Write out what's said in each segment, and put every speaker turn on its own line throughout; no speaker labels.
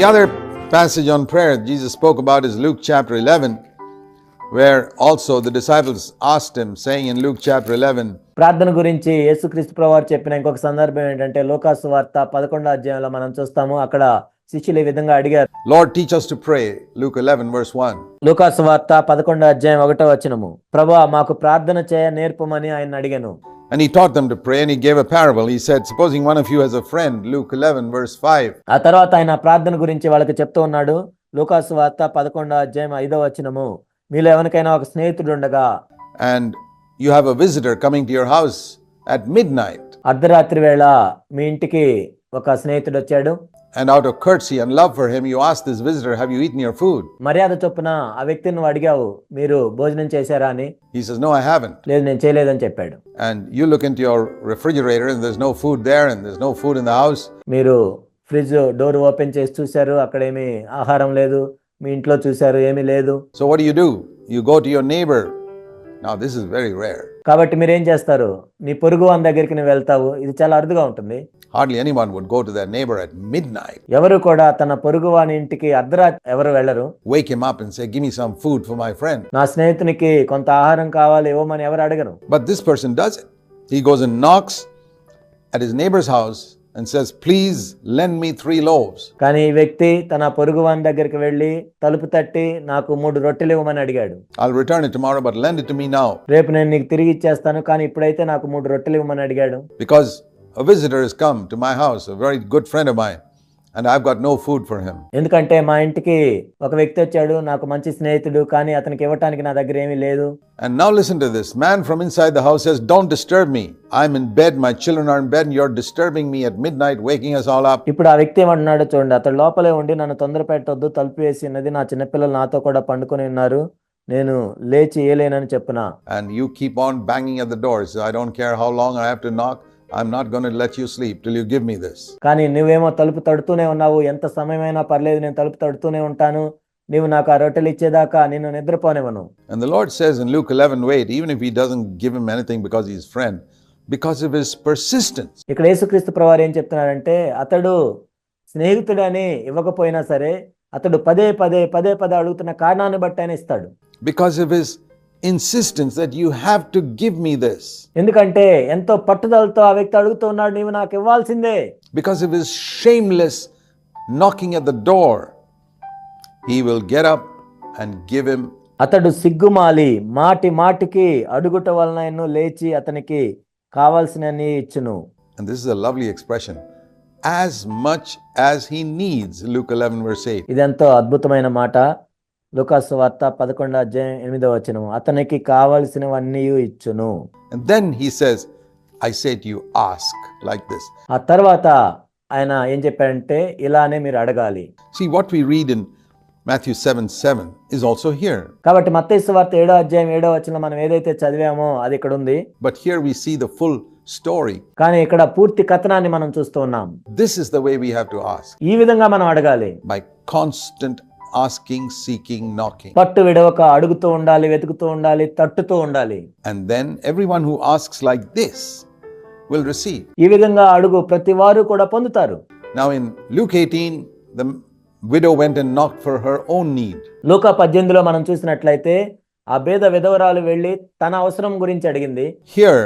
The other passage on prayer Jesus spoke about is Luke chapter 11, where also the disciples asked him, saying in Luke chapter 11,
ప్రార్థన గురించి యేసుక్రీస్తు ప్రభువారు చెప్పిన ఇంకొక సందర్భం ఏంటంటే లోకాసు వార్త పదకొండో అధ్యాయంలో మనం చూస్తాము అక్కడ శిష్యులు ఈ విధంగా అడిగారు
Lord, teach us to pray. Luke 11, verse 1.
లోకాసు వార్త పదకొండో అధ్యాయం ఒకటో వచనము ప్రభా మాకు ప్రార్థన చేయ నేర్పమని ఆయన అడిగాను
And he taught them to pray, and he gave a parable. He said, Supposing one of you has a friend, Luke 11, verse 5,
ఆ తర్వాత ఆయన ప్రార్థన గురించి వాళ్ళకి చెప్తూ ఉన్నాడు లోకాసు వార్త పదకొండో అధ్యాయం ఐదో వచనము మీలో ఎవరికైనా ఒక స్నేహితుడు ఉండగా
and you have a visitor coming to your house at midnight,
అర్ధరాత్రి వేళ మీ ఇంటికి ఒక స్నేహితుడు వచ్చాడు
and out of courtesy and love for him, you ask this visitor, Have you eaten your food?
మర్యాద చొప్పున ఆ వ్యక్తిని నువ్వు అడిగావు మీరు భోజనం చేశారా అని
He says, No, I haven't.
లేదు నేను చేయలేదని చెప్పాడు
And you look into your refrigerator, and there's no food there, and there's no food in the house.
మీరు ఫ్రిడ్జ్ డోర్ ఓపెన్ చేసి చూశారు అక్కడ ఏమీ ఆహారం లేదు మీ ఇంట్లో చూశారు ఏమీ లేదు
So what do you do? You go to your నా దిస్ ఇస్ వెరీ రేర్
కాబట్టి మీరు ఏం చేస్తారు? నీ పొరుగు వాని దగ్గరికి నువ్వు వెళ్తావు. ఇది చాలా అరుదుగా ఉంటుంది.
Hardly anyone would go to their neighbour at midnight
ఎవరు కూడా తన పొరుగు వాని ఇంటికి అర్ధరా ఎవరు వెళ్ళరు.
Wake him up and say give me some food for my friend
నా స్నేహితునికి కొంత ఆహారం కావాలి ఇవ్వమని ఎవరు అడగరు.
But this person does it he goes and knocks at his neighbour's house and says, Please lend me three loaves.
కానీ ఈ వ్యక్తి తన పొరుగు వాని దగ్గరికి వెళ్ళి తలుపు తట్టి నాకు మూడు రొట్టెలు ఇవ్వమని అడిగాడు
I'll return it tomorrow, but lend it to me now.
రేపు నేను నీకు తిరిగి ఇచ్చేస్తాను కానీ ఇప్పుడైతే నాకు మూడు రొట్టెలు ఇవ్వమని అడిగాడు
Because a visitor has come to my house, a very good friend of mine, and I've got no food for him.
ఎందుకంటే మా ఇంటికి ఒక వ్యక్తి వచ్చాడు నాకు మంచి స్నేహితుడు కానీ అతనికి ఇవ్వటానికి నా దగ్గర ఏమీ లేదు
And now listen to this. Man from inside the house says, Don't disturb me. I'm in bed, my children are in bed, and you're disturbing me at midnight, waking us all up.
ఇప్పుడు ఆ వ్యక్తి ఏమంటున్నాడో చూడండి అతడు లోపలే ఉండి నన్ను తొందర పెట్టొద్దు తలుపు వేసి ఉన్నది నా చిన్నపిల్లలు నాతో కూడా పండుకొని ఉన్నారు నేను లేచి ఏలేనని చెప్పునా
And you keep on banging at the doors. I don't care how long I have to knock. I'm not gonna let you sleep till you give me this
కానీ నువ్వేమో తలుపు తడుతూనే ఉన్నావు. ఎంత సమయమైనా పర్లేదు నేను తలుపు తడుతూనే ఉంటాను. నీవు నాకు ఆ రొట్టెలు ఇచ్చేదాకా నిన్ను నిద్రపోనివను
and the Lord says in Luke 11 wait even if he doesn't give him anything because he is friend because of his persistence
ఇక్కడ యేసుక్రీస్తు ప్రవారి ఏం చెప్తున్నారంటే అతడు స్నేహితుడని ఇవ్వకపోయినా సరే అతడు పదే పదే పదే పదే అడుగుతున్న కారణాన్ని బట్టి ఆయన ఇస్తాడు.
Because of his insistence that you have to give me this,
ఎందుకంటే ఎంతో పట్టుదలతో ఆ వ్యక్తి అడుగుతూ ఉన్నాడు నీవు నాకు ఇవ్వాల్సిందే
because of his shameless knocking at the door, he will get up and give him.
అతడు సిగ్గుమాలి మాటి మాటికి అడుగుట వలన లేచి అతనికి కావాల్సినన్ని ఇచ్చును
And this is a lovely expression. As much as he needs, Luke 11, verse 8.
ఇదెంతో అద్భుతమైన మాట లుకాసు వార్త పదకొండు అధ్యాయం ఎనిమిదో వచనము. అతనికి కావలసినవన్నీ ఇచ్చును.
And then he says, I you, ask like this.
ఆ తర్వాత ఆయన ఏం చెప్పాడంటే ఇలానే మీరు అడగాలి.
See, what we read in Matthew 7 7 is also here.
కాబట్టి మత్తయి వార్త ఏడో అధ్యాయం ఏడో వచనం మనం ఏదైతే చదివామో అది ఇక్కడ ఉంది.
But here we see the full story.
కానీ ఇక్కడ పూర్తి కథనాన్ని మనం చూస్తూ ఉన్నాం.
This is the way we have to ask.
ఈ విధంగా మనం అడగాలి.
By constant asking, seeking, knocking.
పట్టు విడవక అడుగుతూ ఉండాలి వెతుకుతూ ఉండాలి తట్టుతూ ఉండాలి
And then everyone who asks like this will receive.
ఈ విధంగా అడుగు ప్రతి వారు కూడా పొందుతారు
Now, in Luke 18, the widow went and knocked for her own need.
లూకా పద్దెనిమిదిలో మనం చూసినట్లయితే ఆ భేద విధవరాలు వెళ్ళి తన అవసరం గురించి అడిగింది
Here,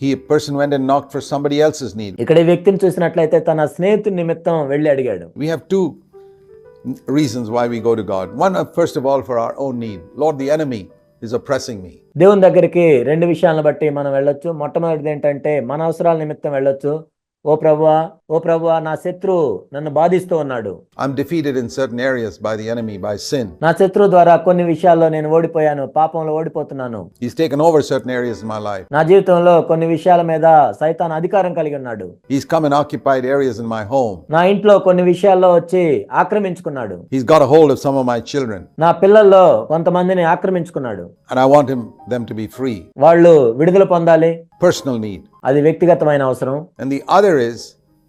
he a person went and knocked for somebody else's need.
ఇక్కడ ఈ వ్యక్తిని చూసినట్లయితే తన స్నేహితుడి నిమిత్తం వెళ్ళి అడిగాడు
We have two reasons why we go to God one first of all for our own need Lord the enemy is oppressing me
దేవుని దగ్గరికి రెండు విషయాలను బట్టి మనం వెళ్ళొచ్చు. మొట్టమొదటిది ఏంటంటే మన అవసరాల నిమిత్తం వెళ్ళొచ్చు. ఓ ప్రభువా ఓ ప్రభువా నా శత్రు నన్ను బాధిస్తూ ఉన్నాడు.
I am defeated in certain areas by the enemy by
నా శత్రు ద్వారా కొన్ని విషయాల్లో నేను ఓడిపోయాను పాపంలో ఓడిపోతున్నాను.
He has over certain areas in
నా జీవితంలో కొన్ని విషయాల మీద సైతాన్ అధికారం కలిగి ఉన్నాడు.
He has come and my home
నా ఇంట్లో కొన్ని విషయాల్లో వచ్చి ఆక్రమించుకున్నాడు.
He has got some my children
నా పిల్లల్లో కొంతమందిని ఆక్రమించుకున్నాడు.
And I want him them to free
వాళ్ళు విడుదల పొందాలి.
పర్సనల్ నీడ్
అది వ్యక్తిగతమైన అవసరం
And the other is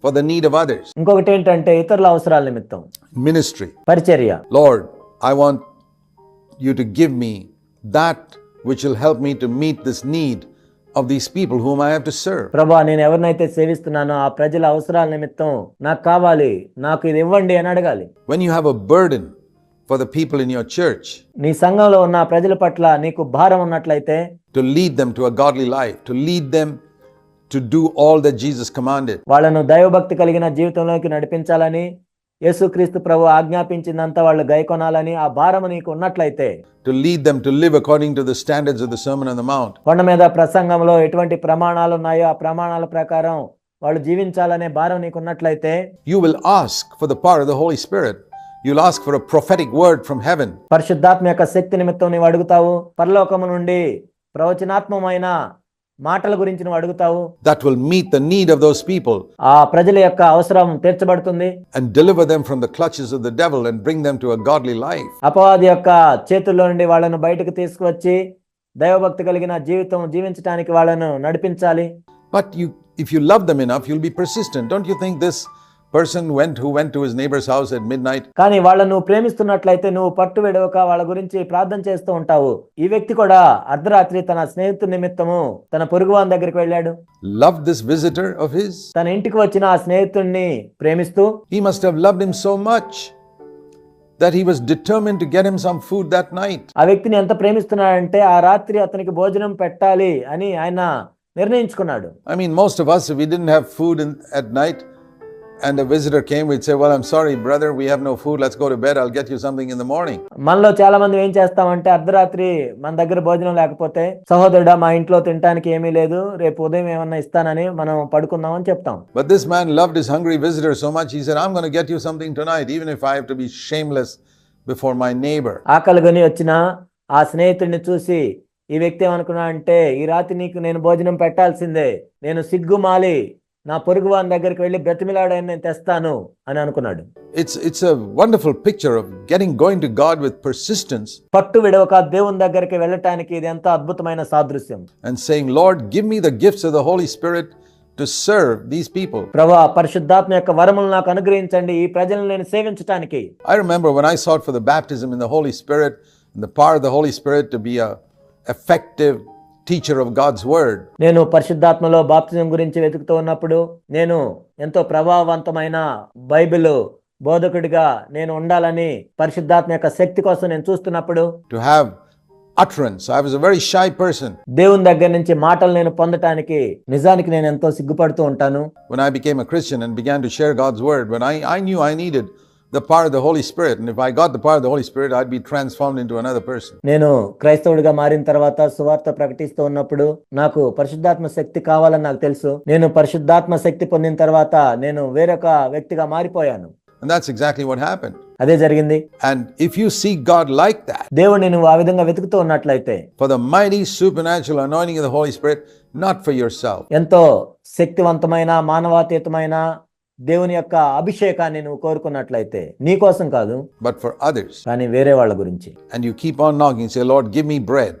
for the need of others.
ఇంకొకటి ఏంటంటే ఇతరుల అవసరాల నిమిత్తం
Ministry.
పరిచర్య
Lord, I want you to give me that which will help me to meet this need of these people whom I have to serve.
ప్రభా నేను ఎవరినైతే సేవిస్తున్నానో ఆ ప్రజల అవసరాల నిమిత్తం నాకు కావాలి నాకు ఇది ఇవ్వండి అని అడగాలి
When you have a burden for the people in your church,
నీ సంఘంలో ఉన్న ప్రజల పట్ల నీకు భారం ఉన్నట్లయితే
to lead them to a godly life, to lead them to do all that Jesus commanded,
వాళ్ళను దైవభక్తి కలిగిన జీవితంలోకి నడిపించాలని యేసుక్రీస్తు ప్రభు ఆజ్ఞాపించిందంతా వాళ్ళు గైకొనాలని ఆ భారము నీకు ఉన్నట్లయితే
to lead them to live according to the standards of the Sermon on the Mount,
కొండ మీద ప్రసంగంలో ఎటువంటి ప్రమాణాలు ఉన్నాయో ఆ ప్రమాణాల ప్రకారం వాళ్ళు జీవించాలనే భారం నీకు ఉన్నట్లయితే
you will ask for the power of the Holy Spirit. You'll ask for a prophetic word from heaven.
పరిశుద్ధాత్మ యొక్క శక్తి నిమిత్తం నీవు అడుగుతావు పరలోకము నుండి ప్రవచనాత్మమైన మాటల గురించి నువ్వు అడుగుతావు?
That will meet the need of those people
ఆ ప్రజల యొక్క అవసరం తీర్చబడుతుంది.
And deliver them from the clutches of the devil and bring them to a godly life
అపవాది యొక్క చేతుల్లో నుండి వాళ్ళను బయటకు తీసుకువచ్చి దైవభక్తి కలిగిన జీవితం జీవించడానికి వాళ్ళను నడిపించాలి.
But you if you love them enough you will be persistent don't you think this this person went who went to his neighbor's house at midnight?
కానీ వాళ్ళను నువ్వు ప్రేమిస్తున్నట్లయితే నువ్వు పట్టు విడవక వాళ్ళ గురించి ప్రార్థన చేస్తూ ఉంటావు ఈ వ్యక్తి కూడా అర్ధరాత్రి తన స్నేహితుడి నిమిత్తము తన పొరుగువాని దగ్గరికి వెళ్ళాడు
Loved this visitor of his?
తన ఇంటికి వచ్చిన ఆ స్నేహితుడిని ప్రేమిస్తూ
He must have loved him so much that he was determined to get him some food that night.
ఆ వ్యక్తిని ఎంత ప్రేమిస్తున్నాడంటే ఆ రాత్రి అతనికి భోజనం పెట్టాలి అని ఆయన నిర్ణయించుకున్నాడు
I mean, most of us, we didn't have food in, at night and a visitor came, we'd say, Well, I'm sorry, brother, we have no food. Let's go to bed. I'll get you something in the morning.
మనలో చాలా మంది ఏం చేస్తామంటే అర్ధరాత్రి మన దగ్గర భోజనం లేకపోతే సహోదరుడా మా ఇంట్లో తినడానికి ఏమీ లేదు రేపు ఉదయం ఏమన్నా ఇస్తానని మనం పడుకుందాం అని చెప్తాం
But this man loved his hungry visitor so much, he said, I'm going to get you something tonight, even if I have to be shameless before my neighbor.
ఆకలి కొని వచ్చిన ఆ స్నేహితుడిని చూసి ఈ వ్యక్తి ఏమనుకున్నా అంటే ఈ రాత్రి నీకు నేను భోజనం పెట్టాల్సిందే నేను సిగ్గుమాలి నా పొరుగు వాని దగ్గరికి వెళ్ళి బ్రతిమిలాడైన నేను తెస్తాను అని అనుకున్నాడు.
It's it's a wonderful picture of getting going to God with persistence
పట్టు విడవక దేవుని దగ్గరికి వెళ్ళడానికి ఇది ఎంత అద్భుతమైన సాదృశ్యం.
And saying Lord give me the gifts of the Holy Spirit to serve these people
ప్రభా పరిశుద్ధాత్మ యొక్క వరములను నాకు అనుగ్రహించండి ఈ ప్రజలను నేను సేవించడానికి
I remember when I sought for the baptism in the Holy Spirit in the power of the Holy Spirit to be a effective teacher of God's word.
నేను పరిశుద్ధాత్మలో బాప్తిజం గురించి వెతుకుతూ ఉన్నప్పుడు నేను ఎంతో ప్రభావవంతమైన బైబిల్ బోధకుడిగా నేను ఉండాలని పరిశుద్ధాత్మ యొక్క శక్తి కోసం నేను చూస్తున్నప్పుడు
to have utterance. I was a very shy person.
దేవుని దగ్గర నుంచి మాటలు నేను పొందటానికి నిజానికి నేను ఎంతో సిగ్గుపడుతూ ఉంటాను
When I became a Christian and began to share God's word, when I, I knew I needed the power of the Holy Spirit, and if I got the power of the Holy Spirit, I'd be transformed into another person.
నేను క్రైస్తవుడిగా మారిన తర్వాత సువార్త ప్రకటిస్తూ ఉన్నప్పుడు నాకు పరిశుద్ధాత్మ శక్తి కావాలని నాకు తెలుసు నేను పరిశుద్ధాత్మ శక్తి పొందిన తర్వాత నేను వేరొక వ్యక్తిగా మారిపోయాను
And that's exactly what happened.
అదే జరిగింది
And if you seek God like that,
దేవుడిని నువ్వు ఆ విధంగా వెతుకుతూ ఉన్నట్లయితే
for the mighty supernatural anointing of the Holy Spirit, not for yourself,
ఎంతో శక్తివంతమైన మానవాతీతమైన దేవుని యొక్క అభిషేకాన్ని నువ్వు కోరుకున్నట్లయితే నీ కోసం కాదు
but for others.
కానీ వేరే వాళ్ళ గురించి
And you keep on knocking, say, Lord, give me bread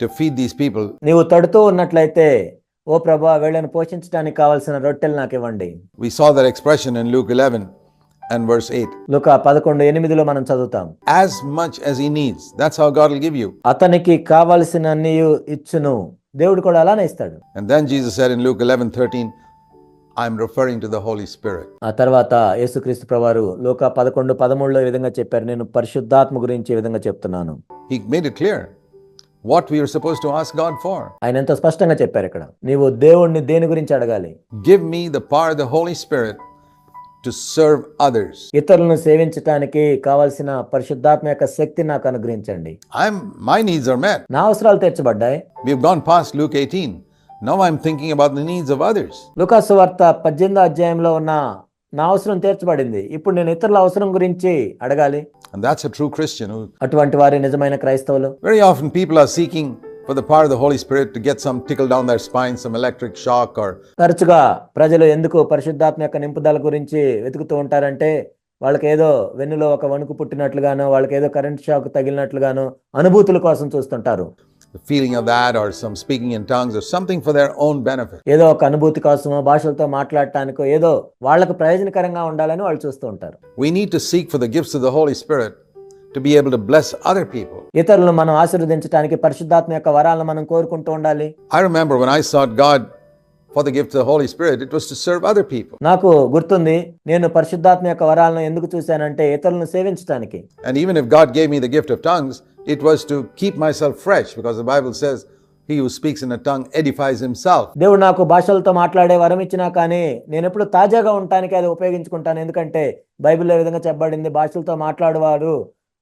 to feed these people.
నీవు తడుతూ ఉన్నట్లయితే ఓ ప్రభా వీళ్ళని పోషించడానికి కావాల్సిన రొట్టెలు నాకు ఇవ్వండి
We saw that expression in Luke 11 and verse 8.
లుక పదకొండు ఎనిమిదిలో మనం చదువుతాం
As much as he needs. That's how God will give you.
అతనికి కావలసిన ఇచ్చును దేవుడు కూడా అలానే ఇస్తాడు
And then Jesus said in Luke 11 13, I'm referring to the Holy Spirit.
ఆ తర్వాత యేసుక్రీస్తు ప్రవారు లోక పదకొండు పదమూడులో ఈ విధంగా చెప్పారు నేను పరిశుద్ధాత్మ గురించి ఈ విధంగా చెప్తున్నాను
made it clear what we are supposed to ask God for.
ఆయన ఎంతో స్పష్టంగా చెప్పారు ఇక్కడ నీవు దేవుణ్ణి దేని గురించి అడగాలి
me the power of the Holy Spirit to serve others.
ఇతరులను సేవించటానికి కావలసిన పరిశుద్ధాత్మ యొక్క శక్తి నాకు అనుగ్రహించండి
I'm my needs are met.
నా అవసరాలు తీర్చబడ్డాయి
We've gone past Luke 18. Now I'm thinking about the needs of others.
Lukas వార్త పద్దెనిమిదో అధ్యాయంలో ఉన్న నా అవసరం తీర్చబడింది. ఇప్పుడు నేను ఇతరుల అవసరం గురించి అడగాలి.
And that's a true Christian who
అటువంటి వారి నిజమైన క్రైస్తవులు.
Very often people are seeking for the power of the Holy Spirit to get some tickle down their spine, some electric shock, or
తరచుగా ప్రజలు ఎందుకు పరిశుద్ధాత్మ యొక్క నింపుదల గురించి వెతుకుతూ ఉంటారంటే వాళ్ళకి ఏదో వెన్నులో ఒక వణుకు పుట్టినట్లుగానో వాళ్ళకి ఏదో కరెంట్ షాక్ తగిలినట్లుగానో అనుభూతుల కోసం చూస్తుంటారు.
the feeling of that, or some speaking in tongues, or something for their own benefit.
ఏదో ఒక అనుభూతి కోసమో భాషలతో మాట్లాడటానికో ఏదో వాళ్ళకు ప్రయోజనకరంగా ఉండాలని వాళ్ళు చూస్తూ ఉంటారు
We need to seek for the gifts of the Holy Spirit to be able to bless other people.
ఇతరులను మనం ఆశీర్వదించడానికి పరిశుద్ధాత్మ యొక్క వరాలను మనం కోరుకుంటూ ఉండాలి
I remember when I sought God for the gift of the Holy Spirit, it was to serve other people.
నాకు గుర్తుంది నేను పరిశుద్ధాత్మ యొక్క వరాలను ఎందుకు చూశానంటే ఇతరులను సేవించడానికి
And even if God gave me the gift of tongues, it was to keep myself fresh because the Bible says, He who speaks in a tongue edifies himself.
దేవుడు నాకు భాషలతో మాట్లాడే వరం ఇచ్చినా కానీ నేను ఎప్పుడు తాజాగా ఉండటానికి అది ఉపయోగించుకుంటాను ఎందుకంటే బైబిల్లో ఈ విధంగా చెప్పబడింది భాషలతో మాట్లాడేవాడు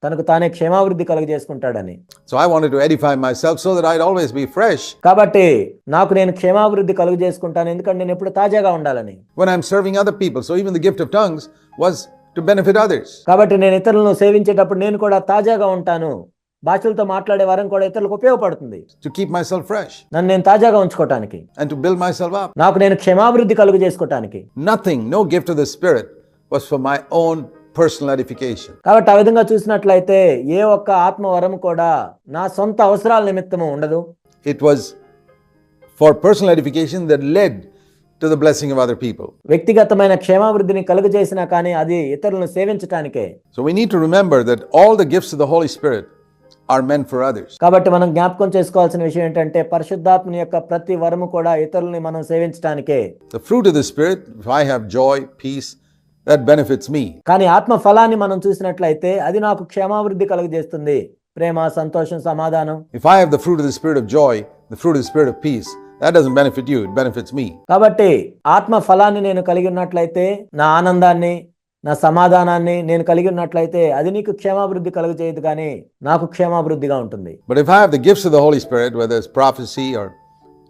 తనకు తానే క్షేమాభివృద్ధి కలుగజేసుకుంటాడని
So I wanted to edify myself so that I'd always be fresh
కాబట్టి నాకు నేను క్షేమాభివృద్ధి కలుగజేసుకుంటాను ఎందుకంటే నేను ఎప్పుడు తాజాగా ఉండాలని
when I'm serving other people. So even the gift of tongues was to benefit others.
కాబట్టి నేను ఇతరులను సేవించేటప్పుడు నేను కూడా తాజాగా ఉంటాను భాషలతో మాట్లాడే వరం కూడా ఇతరులకు ఉపయోగపడుతుంది.
To keep myself fresh
నన్ను నేను తాజాగా ఉంచుకోవటానికి
and to build myself up
నాకు నేను క్షమాభివృద్ధి కలుగు చేసుకోవటానికి
nothing no gift of the Spirit was for my own personal edification
కాబట్టి ఆ విధంగా చూసినట్లయితే ఏ ఒక్క ఆత్మ వరం కూడా నా సొంత అవసరాల నిమిత్తం ఉండదు.
It was for personal edification that led to the blessing of other people
వ్యక్తిగతమైన క్షేమాభివృద్ధిని కలుగజేసినా కానీ అది ఇతరులను సేవించడానికే
so we need to remember that all the gifts of the Holy Spirit
కాబట్టి మనం జ్ఞాపకం చేసుకోవాల్సిన విషయం ఏంటంటే పరిశుద్ధాత్మ యొక్క ప్రతి వరము కూడా ఇతరుల్ని మనం సేవించడానికే
the fruit of the Spirit I have joy peace that benefits me
కానీ ఆత్మ ఫలాన్ని మనం చూసినట్లయితే అది నాకు క్షేమాభివృద్ధి కలుగజేస్తుంది. ప్రేమ సంతోషం సమాధానం.
If I have the fruit of the Spirit of joy the fruit of the Spirit of peace that doesn't benefit you it benefits me
కాబట్టి ఆత్మ ఫలాన్ని నేను కలిగి ఉన్నట్లయితే నా ఆనందాన్ని నా సమాధానాన్ని నేను కలిగి ఉన్నట్లయితే అది నీకు క్షేమాభివృద్ధి కలుగజేయదు కానీ నాకు క్షేమాభివృద్ధిగా ఉంటుంది
But if I have the gifts of the Holy Spirit, whether it's prophecy or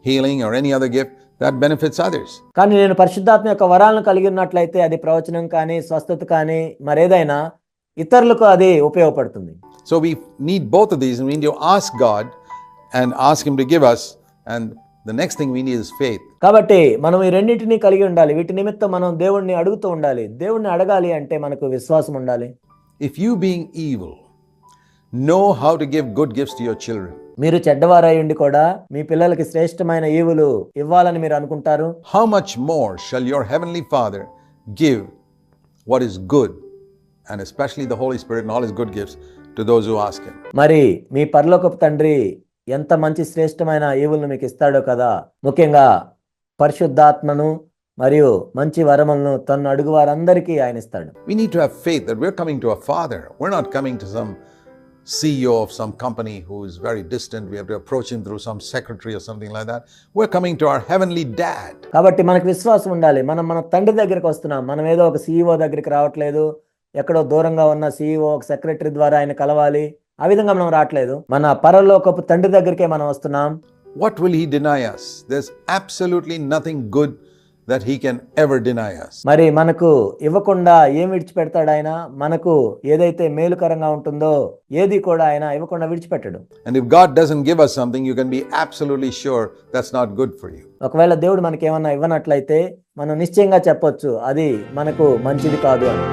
healing or any other gift, that benefits others.
కానీ నేను పరిశుద్ధాత్మ యొక్క వరాలను కలిగి ఉన్నట్లయితే అది ప్రవచనం కానీ స్వస్థత కానీ మరేదైనా ఇతరులకు అది ఉపయోగపడుతుంది
So we need both of these and we need to ask God and ask Him to give us. And the next thing we need faith
కాబట్టి మనం ఈ రెండింటిని కలిగి ఉండాలి. వీటి నిమిత్తం మనం దేవుణ్ణి అడుగుతూ ఉండాలి. దేవుణ్ణి అడగాలి అంటే మనకు విశ్వాసం ఉండాలి.
If you being evil know how to give good gifts to your children
మీరు చెడ్డవారై ఉండి కూడా మీ పిల్లలకి శ్రేష్టమైన ఈవులు ఇవ్వాలని మీరు అనుకుంటారు?
How much more shall your heavenly Father give what is good and especially the Holy Spirit knowledge good gifts to those who ask him
మరి మీ పరలోకపు తండ్రి ఎంత మంచి శ్రేష్టమైన ఈవులను మీకు ఇస్తాడో కదా ముఖ్యంగా పరిశుద్ధాత్మను మరియు మంచి వరములను తను అడుగు వారందరికీ ఆయన ఇస్తాడు
We need to have faith that we're coming to a Father. We're not coming to some CEO of some company who is very distant. We have to approach him through some secretary or something like that. We're coming to our heavenly dad.
కాబట్టి మనకు విశ్వాసం ఉండాలి మనం మన తండ్రి దగ్గరికి వస్తున్నాం మనం ఏదో ఒక సీఈఓ దగ్గరికి రావట్లేదు ఎక్కడో దూరంగా ఉన్న సీఈఓ ఒక సెక్రటరీ ద్వారా ఆయన కలవాలి ఆ విధంగా మనం రావట్లేదు మన పరలోకపు తండ్రి దగ్గరికే మనం వస్తున్నాం
will he deny us? There's absolutely nothing good that he can ever deny us.
మరి మనకు ఇవ్వకుండా ఏం విడిచిపెడతాడు ఆయన మనకు ఏదైతే మేలుకరంగా ఉంటుందో ఏది కూడా ఆయన ఇవ్వకుండా విడిచిపెట్టడు
And if God doesn't give us something, you can be absolutely sure that's not good for you.
ఒకవేళ దేవుడు మనకి ఏమన్నా ఇవ్వనట్లయితే మనం నిశ్చయంగా చెప్పొచ్చు అది మనకు మంచిది కాదు అని